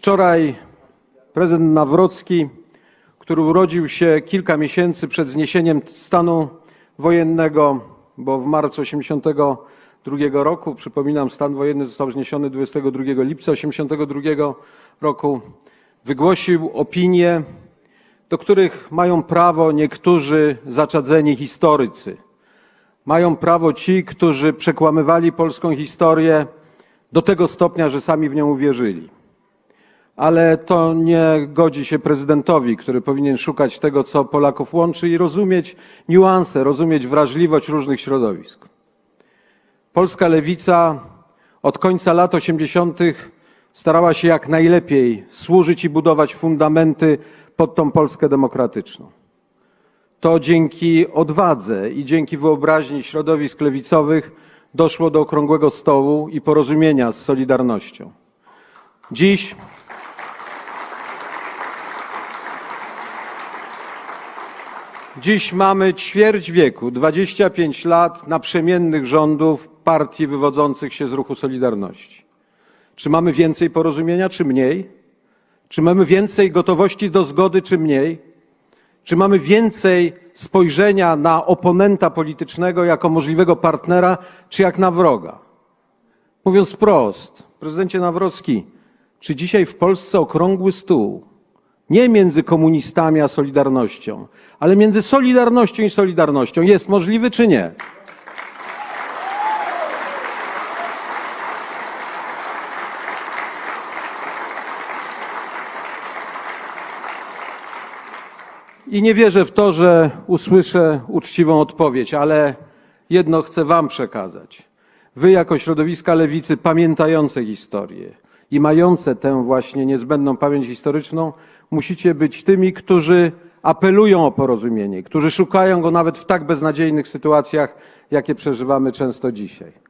Wczoraj prezydent Nawrocki, który urodził się kilka miesięcy przed zniesieniem stanu wojennego, bo w marcu 1982 roku, przypominam, stan wojenny został zniesiony 22 lipca 1982 roku, wygłosił opinie, do których mają prawo niektórzy zaczadzeni historycy. Mają prawo ci, którzy przekłamywali polską historię do tego stopnia, że sami w nią uwierzyli. Ale to nie godzi się prezydentowi, który powinien szukać tego, co Polaków łączy i rozumieć niuanse, rozumieć wrażliwość różnych środowisk. Polska lewica od końca lat 80. starała się jak najlepiej służyć i budować fundamenty pod tą Polskę demokratyczną. To dzięki odwadze i dzięki wyobraźni środowisk lewicowych doszło do okrągłego stołu i porozumienia z Solidarnością. Dziś Dziś mamy ćwierć wieku, 25 lat naprzemiennych rządów partii wywodzących się z ruchu Solidarności. Czy mamy więcej porozumienia, czy mniej? Czy mamy więcej gotowości do zgody, czy mniej? Czy mamy więcej spojrzenia na oponenta politycznego jako możliwego partnera, czy jak na wroga? Mówiąc wprost, prezydencie Nawrocki, czy dzisiaj w Polsce okrągły stół, nie między komunistami a Solidarnością, ale między Solidarnością i Solidarnością jest możliwy, czy nie? I nie wierzę w to, że usłyszę uczciwą odpowiedź, ale jedno chcę Wam przekazać. Wy, jako środowiska lewicy, pamiętające historię i mające tę właśnie niezbędną pamięć historyczną, musicie być tymi, którzy apelują o porozumienie, którzy szukają go nawet w tak beznadziejnych sytuacjach, jakie przeżywamy często dzisiaj.